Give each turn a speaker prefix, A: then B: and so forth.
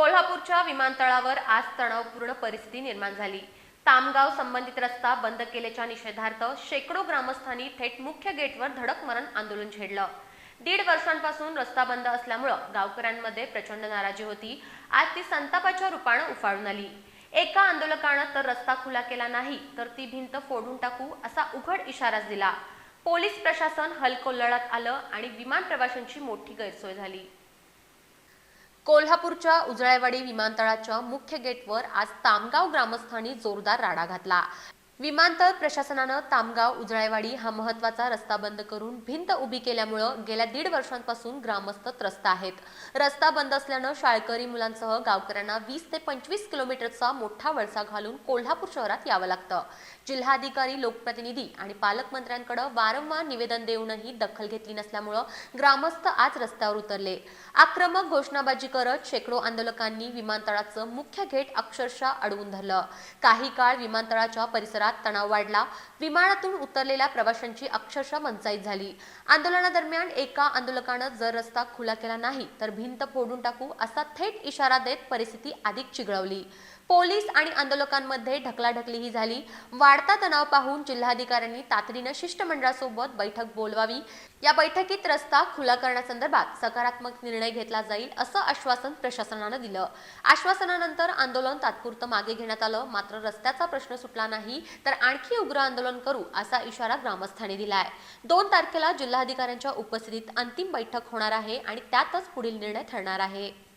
A: कोल्हापूरच्या विमानतळावर आज तणावपूर्ण परिस्थिती निर्माण झाली. तामगाव संबंधित रस्ता बंद केल्याच्या निषेधार्थ शेकडो ग्रामस्थांनी थेट मुख्य गेटवर धडक मरण आंदोलन छेडलं. दीड वर्षांपासून रस्ता बंद असल्यामुळं गावकऱ्यांमध्ये प्रचंड नाराजी होती. आज ती संतापाच्या रूपानं उफाळून आली. एका आंदोलकानं तर रस्ता खुला केला नाही तर ती भिंत फोडून टाकू असा उघड इशाराच दिला. पोलीस प्रशासन हलकोल्लळात आलं आणि विमान प्रवाशांची मोठी गैरसोय झाली. कोल्हापूरच्या उजळेवाडी विमानतळाच्या मुख्य गेटवर आज तामगाव ग्रामस्थांनी जोरदार राडा घातला. विमानतळ प्रशासनानं तामगाव उजळायवाडी हा महत्त्वाचा रस्ता बंद करून भिंत उभी केल्यामुळं गेल्या दीड वर्षांपासून ग्रामस्थ त्रस्त आहेत. रस्ता बंद असल्यानं शाळकरी मुलांसह गावकऱ्यांना वीस ते पंचवीस किलोमीटरचा मोठा वळसा घालून कोल्हापूर शहरात यावं लागतं. जिल्हाधिकारी लोकप्रतिनिधी आणि पालकमंत्र्यांकडे वारंवार निवेदन देऊनही दखल घेतली नसल्यामुळं ग्रामस्थ आज रस्त्यावर उतरले. आक्रमक घोषणाबाजी करत शेकडो आंदोलकांनी विमानतळाचं मुख्य गेट अक्षरशः अडवून धरलं. काही काळ विमानतळाच्या परिसरात तणाव वाढला. विमानातून उतरलेल्या प्रवाशांची अक्षरशः मनचाईत झाली. आंदोलनादरम्यान एका आंदोलकानं जर रस्ता खुला केला नाही तर भिंत फोडून टाकू असा थेट इशारा देत परिस्थिती अधिक चिघळवली. पोलीस आणि आंदोलकांमध्ये ढकलाढकलीही झाली. वाढता तणाव पाहून जिल्हाधिकाऱ्यांनी तातडीनं शिष्टमंडळासोबत बैठक बोलवावी या बैठकीत रस्ता खुला करण्यासंदर्भात सकारात्मक निर्णय घेतला जाईल असं आश्वासन प्रशासनानं दिलं. आश्वासनानंतर आंदोलन तात्पुरतं मागे घेण्यात आलं. मात्र रस्त्याचा प्रश्न सुटला नाही. तर आणखी उग्र आंदोलन करू असा इशारा ग्रामस्थांनी दिलाय. दोन तारखेला जिल्हाधिकाऱ्यांच्या उपस्थितीत अंतिम बैठक होणार आहे आणि त्यातच पुढील निर्णय ठरणार आहे.